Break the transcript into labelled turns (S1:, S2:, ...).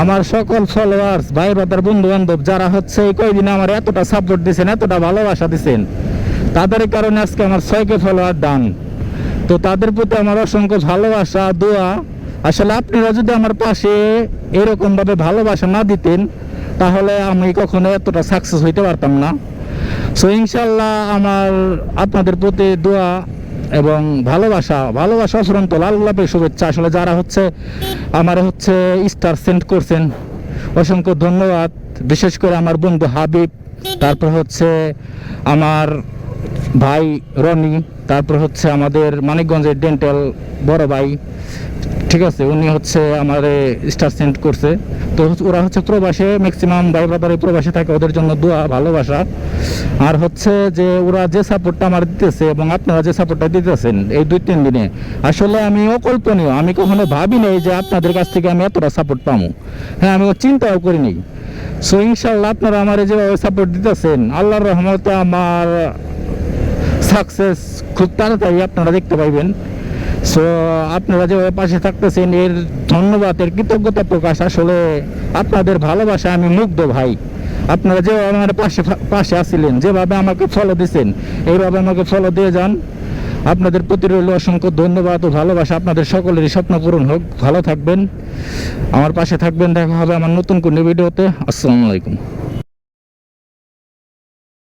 S1: আমার সকল ফলোয়ার্স ভাই ব্রাদার বন্ধু বান্ধব যারা হচ্ছে এই কয়দিনে আমার এতটা সাপোর্ট দিয়েছেন এতটা ভালোবাসা দিয়েছেন তাদের কারণে আজকে আমার ছয়কে ফলোয়ার ডান তো তাদের প্রতি আমার অসংখ্য ভালোবাসা, দোয়া। আসলে আপনারা যদি আমার পাশে এরকম ভাবে ভালোবাসা না দিতেন, তাহলে আমি কখনো এতটা সাকসেস হইতে পারতাম না। সো ইনশাল্লাহ আমার আপনাদের প্রতি দোয়া এবং ভালোবাসা ভালোবাসা অফুরন্ত লাল গোলাপের শুভেচ্ছা। আসলে যারা হচ্ছে, আমার হচ্ছে স্টার সেন্ড করছেন, অসংখ্য ধন্যবাদ। বিশেষ করে আমার বন্ধু হাবিব, তারপর হচ্ছে আমার ভাই রনি, তারপর হচ্ছে আমাদের মানিকগঞ্জের ডেন্টাল বড় ভাই, ঠিক আছে? উনি হচ্ছে আমার স্টার সেন্ড করছে। তো ওরা হচ্ছে প্রবাসে ম্যাক্সিমাম ভাই ব্রাদার প্রবাসে থাকে, ওদের জন্য দোয়া, ভালোবাসা। আর হচ্ছে যে ওরা যে সাপোর্টটা আমার দিতেছে এবং আপনারা যে সাপোর্টটা দিতেছেন এই দুই, তিন দিনে, আসলে আমি অকল্পনীয়। আমি কখনো ভাবি নাই যে আপনাদের কাছ থেকে আমি এতটা সাপোর্ট পাবো হ্যাঁ আমি চিন্তাও করিনি সো ইনশাল্লাহ আপনারা আমার যেভাবে সাপোর্ট দিতেছেন, আল্লাহর রহমতে আমার সাকসেস খুব তাড়াতাড়ি আপনারা দেখতে পাইবেন। সো আপনারা যেভাবে পাশে থাকতেছেন, এর ধন্যবাদ, এর কৃতজ্ঞতা প্রকাশ। আসলে আপনাদের ভালোবাসা আমি মুগ্ধ ভাই। আপনারা যেভাবে আমার পাশে পাশে আসছিলেন যেভাবে আমাকে ফলো দিচ্ছেন এইভাবে আমাকে ফলো দিয়ে যান। আপনাদের প্রতি রইল অসংখ্য ধন্যবাদ ও ভালোবাসা। আপনাদের সকলেরই স্বপ্ন পূরণ হোক। ভালো থাকবেন। আমার পাশে থাকবেন। দেখা হবে আমার নতুন কোনো ভিডিওতে। আসসালামু আলাইকুম।